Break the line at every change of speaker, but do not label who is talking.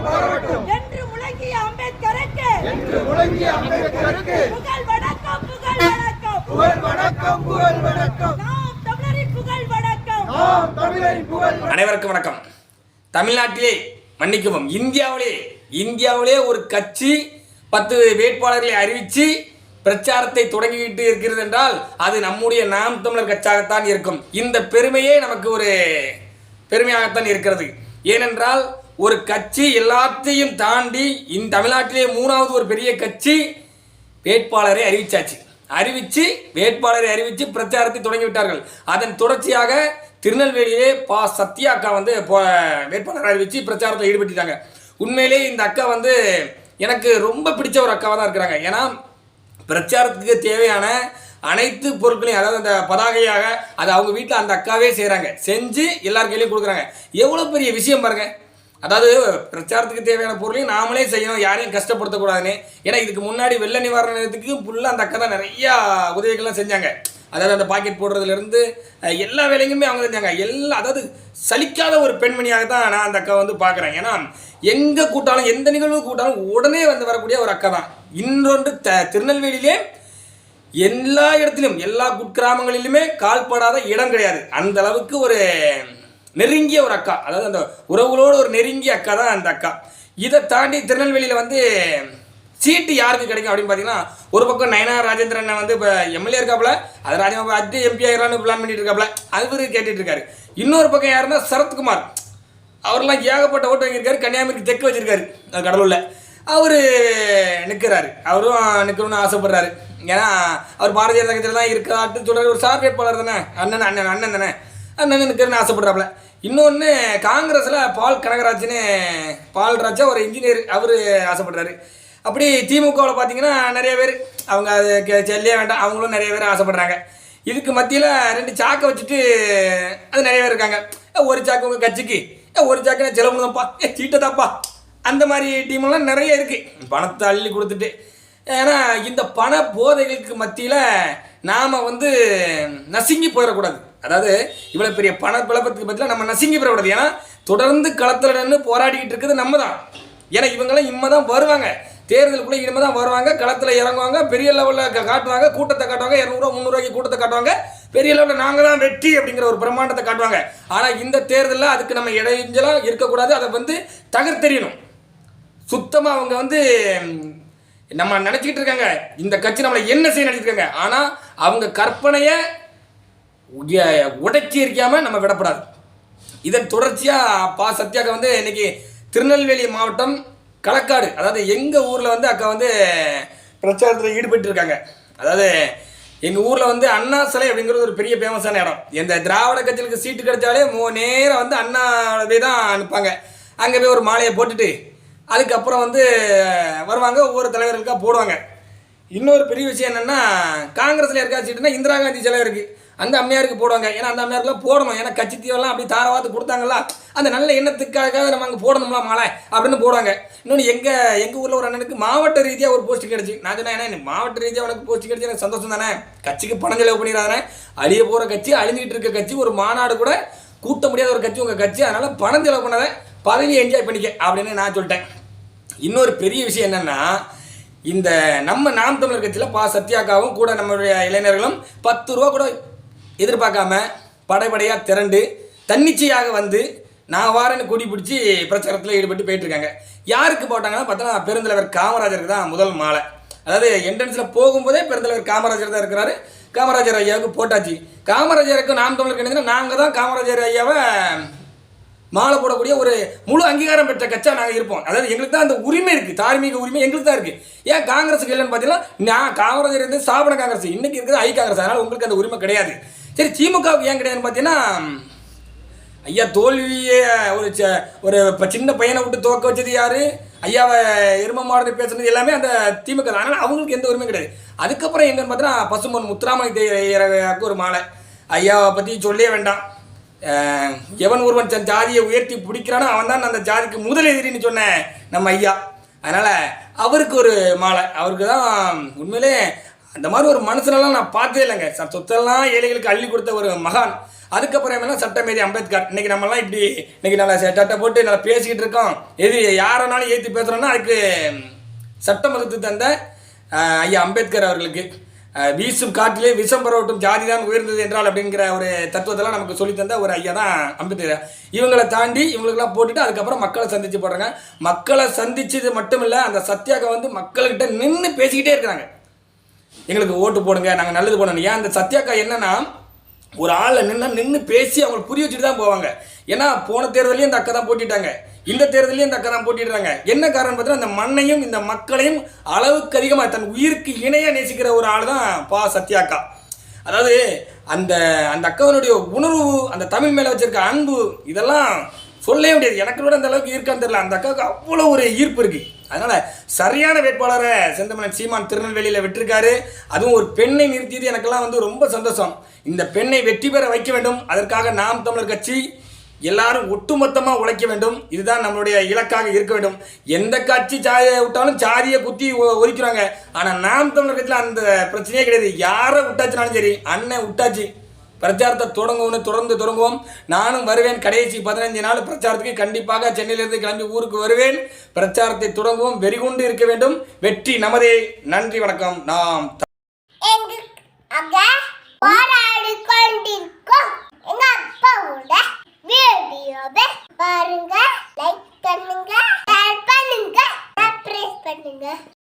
பாராட்டும் பாராட்டும்.
என்று முழங்கிய அம்பேத்கருக்கு
என்று முழங்கிய அம்பேத்கருக்கு
புகழ் வணக்கம் புகழ் வணக்கம்.
புகழ் வணக்கம் புகழ் வணக்கம்.
நாம் தமிழரின் புகழ் வணக்கம்.
நாம் தமிழரின் புகழ்
அனைவருக்கும் வணக்கம். தமிழ்நாட்டிலே மன்னிக்கவும் இந்தியாவிலே இந்தியாவிலே ஒரு கட்சி பத்து வேட்பாளர்களை அறிவித்து பிரச்சாரத்தை தொடங்கிட்டு இருக்கிறது என்றால் அது நம்முடைய நாம் தமிழர் கட்சியாகத்தான் இருக்கும். இந்த பெருமையே நமக்கு ஒரு பெருமையாகத்தான் இருக்கிறது. ஏனென்றால் ஒரு கட்சி எல்லாத்தையும் தாண்டி இந்த தமிழ்நாட்டிலே மூணாவது ஒரு பெரிய கட்சி வேட்பாளரை அறிவிச்சாச்சு. அறிவித்து வேட்பாளரை அறிவித்து பிரச்சாரத்தை தொடங்கி விட்டார்கள். அதன் தொடர்ச்சியாக திருநெல்வேலியிலே பா. சத்யா அக்கா வந்து வேட்பாளரை அறிவித்து அறிவிச்சு பிரச்சாரத்தில் ஈடுபட்டுட்டாங்க. உண்மையிலே இந்த அக்கா வந்து எனக்கு ரொம்ப பிடிச்ச ஒரு அக்காவாக தான் இருக்கிறாங்க. ஏன்னா பிரச்சாரத்துக்கு தேவையான அனைத்து பொருட்களையும் அதாவது அந்த பதாகையாக அது அவங்க வீட்டில் அந்த அக்காவே செய்கிறாங்க செஞ்சு எல்லார் கையிலையும் கொடுக்குறாங்க. எவ்வளோ பெரிய விஷயம் பாருங்கள் அதாவது பிரச்சாரத்துக்கு தேவையான பொருளையும் நாமளே செய்யணும் யாரையும் கஷ்டப்படுத்தக்கூடாதுன்னு. ஏன்னா இதுக்கு முன்னாடி வெள்ள நிவாரண நிலையத்துக்கு ஃபுல்லாக அந்த அக்கா தான் நிறையா உதவிகள்லாம் செஞ்சாங்க. அதாவது அந்த பாக்கெட் போடுறதுலேருந்து எல்லா வேலையுமே அவங்க செஞ்சாங்க. எல்லா அதாவது சலிக்காத ஒரு பெண்மணியாக தான் நான் அந்த அக்கா வந்து பார்க்குறேன். ஏன்னா எங்கே கூட்டாலும் எந்த நிகழ்வு கூட்டாலும் உடனே வந்து வரக்கூடிய ஒரு அக்கா தான். இன்னொன்று த திருநெல்வேலியிலே எல்லா இடத்திலும் எல்லா குட்கிராமங்களிலுமே கால்படாத இடம் கிடையாது. அந்த அளவுக்கு ஒரு நெருங்கிய ஒரு அக்கா. அதாவது அந்த உறவுகளோடு ஒரு நெருங்கிய அக்கா தான் அந்த அக்கா. இதை தாண்டி திருநெல்வேலியில் வந்து சீட்டு யாருக்கு கிடைக்கும் அப்படின்னு பார்த்தீங்கன்னா ஒரு பக்கம் நயனா ராஜேந்திரன் அண்ணன் வந்து இப்போ எம்எல்ஏ இருக்காப்புல அது ராஜா அது எம்பி ஆகிறான்னு பிளான் பண்ணிட்டு இருக்காப்புல அவரு கேட்டுட்டு இருக்காரு இன்னொரு பக்கம் யாருன்னா சரத்குமார். அவர்லாம் ஏகப்பட்ட ஓட்டு வாங்கியிருக்காரு கன்னியாகுமரிக்கு தெற்கு வச்சிருக்காரு கடலூரில். அவர் நிற்கிறாரு அவரும் நிற்கணும்னு ஆசைப்படுறாரு. ஏன்னா அவர் பாரதிய ஜனதா கட்சியில் தான் இருக்காட்டு சொல்கிறார் ஒரு சார் வேட்பாளர் தானே அண்ணன் அண்ணன் அண்ணன் தானே. அண்ணன் நிற்கிறன்னு ஆசைப்படுறாப்புல. இன்னொன்று காங்கிரஸில் பால் கனகராஜ்னு பால்ராஜா ஒரு இன்ஜினியர் அவர் ஆசைப்படுறாரு. அப்படி திமுகவில் பார்த்தீங்கன்னா நிறைய பேர் அவங்க அது கே- வேண்டாம் அவங்களும் நிறைய பேர் ஆசைப்படுறாங்க. இதுக்கு மத்தியில் ரெண்டு சாக்கை வச்சுட்டு அது நிறைய பேர் இருக்காங்க. ஒரு சாக்கு உங்கள் கட்சிக்கு ஒரு சாக்கு நான் செலவு தான்ப்பா ஏ சீட்டை தாப்பா. அந்த மாதிரி டீமெல்லாம் நிறைய இருக்குது பணத்தை அள்ளி கொடுத்துட்டு. ஏன்னா இந்த பண போதைகளுக்கு மத்தியில் நாம் வந்து நசுங்கி போயிடக்கூடாது. அதாவது இவ்வளோ பெரிய பண பிழப்பத்துக்கு பதிலாக நம்ம நசுங்கி போயிடக்கூடாது ஏன்னா தொடர்ந்து களத்தில் நின்று போராடிக்கிட்டு இருக்கிறது நம்ம தான் ஏன்னா இவங்கெல்லாம் இம்மை தான் வருவாங்க. தேர்தலுக்குள்ளே இனிமே தான் வருவாங்க. களத்தில் இறங்குவாங்க. பெரிய லெவலில் காட்டுவாங்க. கூட்டத்தை காட்டுவாங்க. இரநூறுவா முந்நூறுவாய்க்கு கூட்டத்தை காட்டுவாங்க. பெரிய லெவலில் நாங்கள் தான் வெற்றி அப்படிங்கிற ஒரு பிரம்மாண்டத்தை காட்டுவாங்க. ஆனால் இந்த தேர்தலில் அதுக்கு நம்ம இடைஞ்சலாக இருக்கக்கூடாது. அதை வந்து தகர்த்தெறியணும். சுத்தமாக அவங்க வந்து நம்ம நினச்சிக்கிட்டு இருக்காங்க. இந்த கட்சி நம்மளை என்ன செய்ய நினச்சிருக்காங்க ஆனால் அவங்க கற்பனையை உடைச்சி எரிக்காமல் நம்ம விடப்படாது. இதன் தொடர்ச்சியாக பா சத்யாக்கா வந்து இன்றைக்கி திருநெல்வேலி மாவட்டம் களக்காடு அதாவது எங்கள் ஊரில் வந்து அக்கா வந்து பிரச்சாரத்தில் ஈடுபட்டு இருக்காங்க. அதாவது எங்கள் ஊரில் வந்து அண்ணா சிலை அப்படிங்கிறது ஒரு பெரிய ஃபேமஸான இடம். இந்த திராவிட கட்சிகளுக்கு சீட்டு கிடைச்சாலே மோ நேரம் வந்து அண்ணா போய் தான் அனுப்பாங்க அங்கே போய் ஒரு மாலையை போட்டுட்டு அதுக்கப்புறம் வந்து வருவாங்க ஒவ்வொரு தலைவர்களுக்காக போடுவாங்க. இன்னொரு பெரிய விஷயம் என்னென்னா காங்கிரஸில் இருக்கா சீட்டுனா இந்திரா காந்தி சிலை இருக்குது அந்த அம்மையாருக்கு போடுவாங்க. ஏன்னா அந்த அம்மையாருக்குலாம் போடணும். ஏன்னா கட்சி தீவெல்லாம் அப்படி தாரவாத்து கொடுத்தாங்களா அந்த நல்ல எண்ணத்துக்காக நம்ம அங்கே போடணும்ல மாலை அப்படின்னு போடுவாங்க. இன்னொன்று எங்கள் எங்கள் ஊரில் ஒரு அண்ணனுக்கு மாவட்ட ரீதியாக ஒரு போஸ்ட் கிடச்சி. நான் சொன்னேன் ஏன்னா மாவட்ட ரீதியாக உனக்கு போஸ்ட் கிடச்சி எனக்கு சந்தோஷம் தானே? கட்சிக்கு பணம் செலவு பண்ணிடாதானே அழிய போகிற கட்சி அழிஞ்சிக்கிட்டு இருக்க கட்சி ஒரு மாநாடு கூட கூட்ட முடியாத ஒரு கட்சி உங்கள் கட்சி. அதனால் பணம் செலவு பண்ணாத பதவியை என்ஜாய் பண்ணிக்க அப்படின்னு நான் சொல்லிட்டேன். இன்னொரு பெரிய விஷயம் என்னென்னா இந்த நம்ம நாம் தமிழர் கட்சியில் பா. சத்யாக்காவும் கூட நம்மளுடைய இளைஞர்களும் பத்து ரூபா கூட எதிர்பார்க்காம படைப்படையாக திரண்டு தன்னிச்சையாக வந்து நான் வாரேன்னு கொடி பிடிச்சி பிரச்சாரத்தில் ஈடுபட்டு போயிட்டு இருக்காங்க யாருக்கு போட்டாங்கன்னா பார்த்தோன்னா பெருந்தலைவர் காமராஜருக்கு தான் முதல் மாலை. அதாவது என்ட்ரன்ஸில் போகும்போதே பெருந்தலைவர் காமராஜர் தான் இருக்கிறாரு. காமராஜர் ஐயாவுக்கு போட்டாச்சு. காமராஜருக்கு நாம் தமிழருக்கு என்ன நாங்கள் தான் காமராஜர் ஐயாவை மாலை போடக்கூடிய ஒரு முழு அங்கீகாரம் பெற்ற கட்சியாக நாங்கள் இருப்போம். அதாவது எங்களுக்கு தான் அந்த உரிமை இருக்குது தார்மீக உரிமை எங்களுக்கு தான் இருக்குது ஏன் காங்கிரஸுக்கு இல்லைன்னு பார்த்தீங்கன்னா நான் காமராஜர் இருந்து ஸ்தாபன காங்கிரஸ் இன்றைக்கி இருக்கிறது ஐ காங்கிரஸ். அதனால் உங்களுக்கு அந்த உரிமை கிடையாது. சரி திமுகவுக்கு ஏன் கிடையாதுன்னு பார்த்தீங்கன்னா ஐயா தோல்வியை ஒரு ச- ஒரு இப்போ சின்ன பையனை விட்டு துவக்க வச்சது யார்? ஐயாவை எரும மாடு பேசுனது எல்லாமே அந்த திமுக தான். அதனால் அவங்களுக்கு எந்த உரிமையும் கிடையாது. அதுக்கப்புறம் எங்கன்னு பார்த்தீங்கன்னா பசுமன் முத்துராமலிங்க ஒரு மாலை. ஐயாவை பற்றி சொல்லவே வேண்டாம். எவன் ஒருவன் தன் ஜாதியை உயர்த்தி பிடிக்கிறானோ அவன் தான் அந்த ஜாதிக்கு முதல் எதிரின்னு சொன்ன நம்ம ஐயா. அதனால் அவருக்கு ஒரு மாலை. அவருக்கு தான் உண்மையிலே அந்த மாதிரி ஒரு மனுஷனெல்லாம் நான் பார்த்தே இல்லைங்க. சார் சொத்தெல்லாம் ஏழைகளுக்கு அள்ளி கொடுத்த ஒரு மகான். அதுக்கப்புறம் என்ன சட்டமேதி அம்பேத்கர். இன்னைக்கு நம்மலாம் இப்படி இன்னைக்கு நல்லா சட்டை போட்டு நல்லா பேசிக்கிட்டு இருக்கோம். எது யாரனாலும் ஏற்றி பேசுகிறோன்னா அதுக்கு சட்டம் வகுத்து தந்த ஐயா அம்பேத்கர் அவர்களுக்கு. வீசும் காட்டிலே விஷம் பரவட்டும் ஜாதி தான் உயர்ந்தது என்றால் அப்படிங்கிற ஒரு தத்துவத்தெல்லாம் நமக்கு சொல்லி தந்த ஒரு ஐயா தான் அம்பேத்கர். இவங்களை தாண்டி இவங்களுக்கெல்லாம் போட்டுட்டு அதுக்கப்புறம் மக்களை சந்திச்சு போடுறாங்க. மக்களை சந்திச்சது மட்டும் இல்லை அந்த சத்யாகம் வந்து மக்கள்கிட்ட நின்று பேசிக்கிட்டே இருக்கிறாங்க. எங்களுக்கு ஓட்டு போடுங்க நாங்கள் நல்லது பண்ணணும். ஏன் அந்த சத்யாக்கா என்னன்னா ஒரு ஆளை நின்று நின்று பேசி அவங்களுக்கு புரிய வச்சுட்டு தான் போவாங்க. ஏன்னா போன தேர்தலையும் இந்த அக்கா தான் போட்டிட்டாங்க. இந்த தேர்தலையும் இந்த அக்கா தான் போட்டிடுறாங்க. என்ன காரணம் பார்த்தீங்கன்னா அந்த மண்ணையும் இந்த மக்களையும் அளவுக்கு அதிகமாக தன் உயிருக்கு இணைய நேசிக்கிற ஒரு ஆள் தான் பா சத்யாக்கா. அதாவது அந்த அந்த அக்காவினுடைய உணர்வு அந்த தமிழ் மேலே வச்சிருக்க அன்பு இதெல்லாம் சொல்லவே முடியாது. எனக்கு கூட அந்த அளவுக்கு இருக்கான்னு தெரியல. அந்த அக்காவுக்கு அவ்வளோ ஒரு ஈர்ப்பு இருக்கு. அதனால சரியான வேட்பாளரை செந்தமனன் சீமான் திருநெல்வேலியில் விட்டுருக்காரு. அதுவும் ஒரு பெண்ணை நிறுத்தியது எனக்கெல்லாம் வந்து ரொம்ப சந்தோஷம். இந்த பெண்ணை வெற்றி பெற வைக்க வேண்டும். அதற்காக நாம் தமிழர் கட்சி எல்லாரும் ஒட்டுமொத்தமாக உழைக்க வேண்டும். இதுதான் நம்மளுடைய இலக்காக இருக்க வேண்டும். எந்த கட்சி சாதியை விட்டாலும் சாதியை குத்தி ஒழிக்கிறாங்க. ஆனால் நாம் தமிழர் கட்சியில் அந்த பிரச்சனையே கிடையாது. யாரை விட்டாச்சுனாலும் சரி அண்ணன் விட்டாச்சு. பிரச்சாரத்தை தொடங்குவோம்னு தொடர்ந்து தொடங்குவோம். நானும் வருவேன் கடைசி பதினஞ்சு நாள். பிரச்சாரத்துக்கு கண்டிப்பாக சென்னையிலிருந்து கிளம்பி ஊருக்கு வருவேன். பிரச்சாரத்தை தொடங்குவோம். வெறிகொண்டு இருக்க வேண்டும். வெற்றி நமதே. நன்றி வணக்கம். நாம்
பாருங்க. லைக் பண்ணுங்க. ஷேர் பண்ணுங்க. சப்ஸ்கிரைப் பண்ணுங்க.